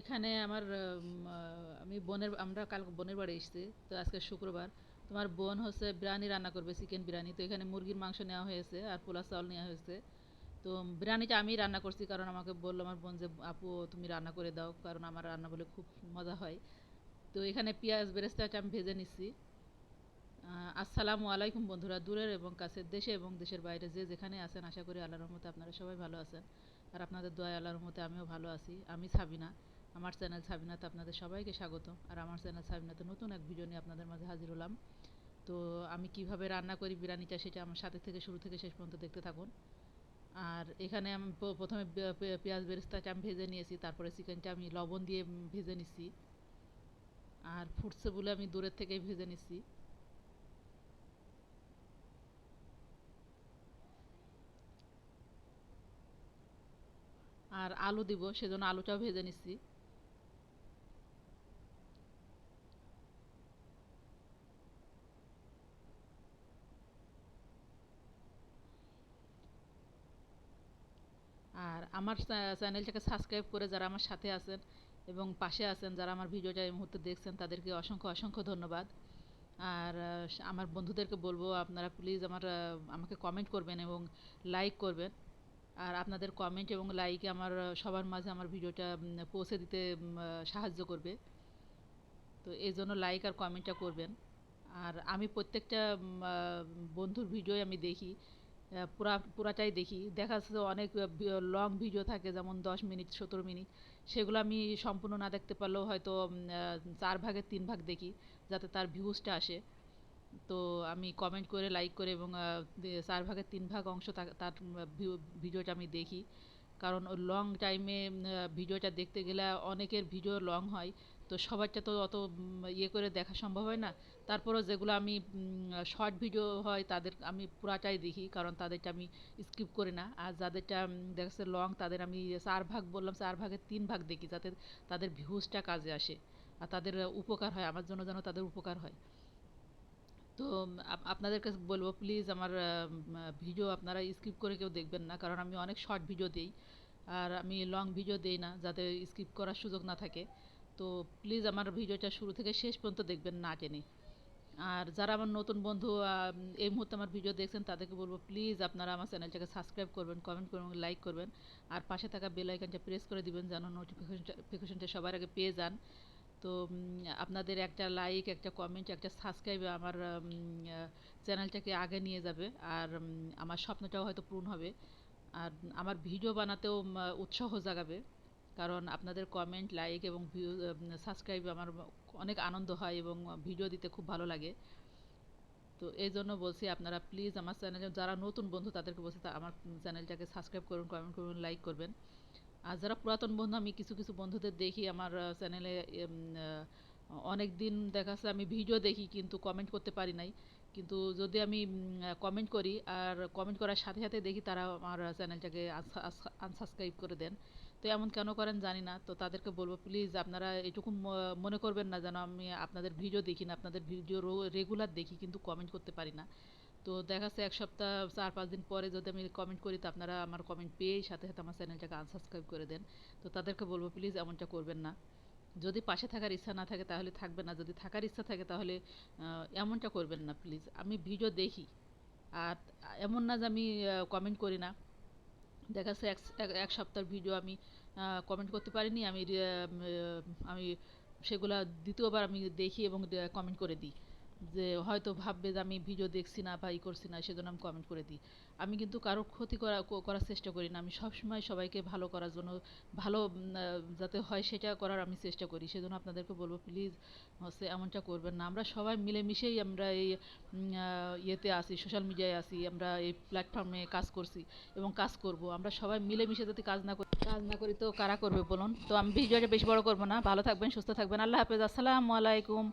এখানে আমার আমি বোনের, আমরা কাল বোনের বাড়ি এসেছি, তো আজকে শুক্রবার। তোমার বোন হচ্ছে বিরিয়ানি রান্না করবে, চিকেন বিরিয়ানি। তো এখানে মুরগির মাংস নেওয়া হয়েছে আর পোলা চাউল নেওয়া হয়েছে। তো বিরিয়ানিটা আমি রান্না করছি, কারণ আমাকে বলল আমার বোন যে, আপু, তুমি রান্না করে দাও। কারণ আমার রান্না বলে খুব মজা হয়। তো এখানে পেঁয়াজ বেরেস্তাটা আমি ভেজে নিচ্ছি আসসালামু আলাইকুম বন্ধুরা, দূরের এবং কাছের দেশে এবং দেশের বাইরে যে যেখানে আছেন, আশা করি আল্লাহর রহমতে আপনারা সবাই ভালো আছেন। আর আপনাদের দোয়া, আল্লাহর রহমতে আমিও ভালো আছি। আমি সাবিনা। আমার চ্যানেল সাবিনাতে আপনাদের সবাইকে স্বাগত। আর আমার চ্যানেল সাবিনাতে নতুন এক ভিডিও নিয়ে আপনাদের মাঝে হাজির হলাম। তো আমি কীভাবে রান্না করি বিরিয়ানিটা সেটা আমার সাথে থেকে শুরু থেকে শেষ পর্যন্ত দেখতে থাকুন। আর এখানে আমি প্রথমে পেঁয়াজ বেরেস্তাটা আমি ভেজে নিয়েছি, তারপরে চিকেনটা আমি লবণ দিয়ে ভেজে নিচ্ছি আর ফুটছে বলে আমি দূরের থেকেই ভেজে নিচ্ছি আর আলু দিব, সেজন্য আলুটাও ভেজে নিচ্ছি আর আমার চ্যা- চ্যানেলটাকে সাবস্ক্রাইব করে যারা আমার সাথে আছেন এবং পাশে আছেন, যারা আমার ভিডিওটা এই মুহূর্তে দেখছেন, তাদেরকে অসংখ্য অসংখ্য ধন্যবাদ। আর আমার বন্ধুদেরকে বলব, আপনারা প্লিজ আমার আমাকে কমেন্ট করবেন এবং লাইক করবেন। আর আপনাদের কমেন্ট এবং লাইকে আমার সবার মাঝে আমার ভিডিওটা পৌঁছে দিতে সাহায্য করবে। তো এই জন্য লাইক আর কমেন্টটা করবেন। আর আমি প্রত্যেকটা বন্ধুর ভিডিও আমি দেখি। পুরা, পুরাটাই দেখি। দেখা যাচ্ছে অনেক লং ভিডিও থাকে, যেমন দশ মিনিট, সতেরো মিনিট। সেগুলো আমি সম্পূর্ণ না দেখতে পারলেও হয়তো চার ভাগের তিন ভাগ দেখি, যাতে তার ভিউজটা আসে। তো আমি কমেন্ট করে লাইক করে এবং চার ভাগের তিন ভাগ অংশ তার ভিডিওটা আমি দেখি। কারণ লং টাইমে ভিডিওটা দেখতে গেলে অনেকের ভিডিও লং হয়। তো সবারটা তো অত ইয়ে করে দেখা সম্ভব হয় না। তারপরেও যেগুলো আমি শর্ট ভিডিও হয়, তাদের আমি পুরাটাই দেখি। কারণ তাদেরটা আমি স্কিপ করি না। আর যাদেরটা দেখা লং তাদের আমি চার ভাগ বললাম, চার ভাগের তিন ভাগ দেখি, যাতে তাদের ভিউজটা কাজে আসে। আর তাদের উপকার হয়, আমার জন্য যেন তাদের উপকার হয়। তো উম, আপ- আপনাদের কাছে বলব প্লিজ আমার ভিডিও আপনারা স্কিপ করে কেউ দেখবেন না কারণ আমি অনেক শর্ট ভিডিও দিই। আর আমি লং ভিডিও দিই না যাতে স্কিপ করার সুযোগ না থাকে। তো প্লিজ আমার ভিডিওটা শুরু থেকে শেষ পর্যন্ত দেখবেন না টেনে। আর যারা আমার নতুন বন্ধু এই মুহূর্তে আমার ভিডিও দেখছেন তাদেরকে বলব প্লিজ আপনারা আমার চ্যানেলটাকে সাবস্ক্রাইব করবেন কমেন্ট করবেন লাইক করবেন। আর পাশে থাকা বেল আইকনটা প্রেস করে দিবেন যেন নোটিফিকেশনটা সবার আগে পেয়ে যান। তো আপনাদের একটা লাইক একটা কমেন্ট একটা সাবস্ক্রাইব আমার চ্যানেলটাকে আগে নিয়ে যাবে। আর আমার স্বপ্নটাও হয়তো পূরণ হবে। আর, আমার ভিডিও বানাতেও উৎসাহ জাগাবে। কারণ আপনাদের কমেন্ট লাইক এবং ভিউ সাবস্ক্রাইব আমার অনেক আনন্দ হয় এবং ভিডিও দিতে খুব ভালো লাগে। তো এই জন্য বলছি আপনারা প্লিজ আমার চ্যানেলে যারা নতুন বন্ধু তাদেরকে বলছি আমার চ্যানেলটাকে সাবস্ক্রাইব করুন কমেন্ট করুন লাইক করবেন। আর যারা পুরাতন বন্ধু, আমি কিছু কিছু বন্ধুদের দেখি, আমার চ্যানেলে অনেক দিন দেখা যাচ্ছে আমি ভিডিও দেখি, কিন্তু কমেন্ট করতে পারি নাই। কিন্তু যদি আমি কমেন্ট করি আর কমেন্ট করার সাথে সাথে দেখি, তারা আমার চ্যানেলটাকে আনসাবস্ক্রাইব করে দেন। তো এমন কেন করেন জানি না, তো তাদেরকে বলব প্লিজ আপনারা এটুকু মনে করবেন না যেন আমি আপনাদের ভিডিও দেখি না, আপনাদের ভিডিও রেগুলার দেখি, কিন্তু কমেন্ট করতে পারি না। তো দেখা যাচ্ছে এক সপ্তাহ চার পাঁচ দিন পরে যদি আমি কমেন্ট করি, তো আপনারা আমার কমেন্ট পেয়েই সাথে সাথে আমার চ্যানেলটাকে আনসাবস্ক্রাইব করে দেন। তো তাদেরকে বলব প্লিজ এমনটা করবেন না। যদি পাশে থাকার ইচ্ছা না থাকে, তাহলে থাকবে না। যদি থাকার ইচ্ছা থাকে, তাহলে এমনটা করবেন না প্লিজ আমি ভিডিও দেখি। আর এমন না যে আমি কমেন্ট করি না। দেখা যাচ্ছে এক, এক- সপ্তাহের ভিডিও আমি কমেন্ট করতে পারিনি। আমি আমি সেগুলা দ্বিতীয়বার আমি দেখি এবং কমেন্ট করে দিই। যে হয়তো ভাববে যে আমি ভিডিও দেখছি না বা ই করছি না, সেজন্য আমি কমেন্ট করে দিই। আমি কিন্তু কারও ক্ষতি করা করার চেষ্টা করি না। আমি সবসময় সবাইকে ভালো করার জন্য, ভালো যাতে হয় সেটা করার আমি চেষ্টা করি। সেজন্য আপনাদেরকে বলব প্লিজ হচ্ছে এমনটা করবেন না। আমরা সবাই মিলেমিশেই আমরা এই ইয়েতে আসি সোশ্যাল মিডিয়ায় আসি আমরা এই প্ল্যাটফর্মে কাজ করছি এবং কাজ করব। আমরা সবাই মিলেমিশে যদি কাজ না করি, কাজ না করি তো কারা করবে বলুন? তো আমি ভিডিওটা বেশি বড় করব না। ভালো থাকবেন, সুস্থ থাকবেন। আল্লাহ হাফেজ। আসসালামু আলাইকুম।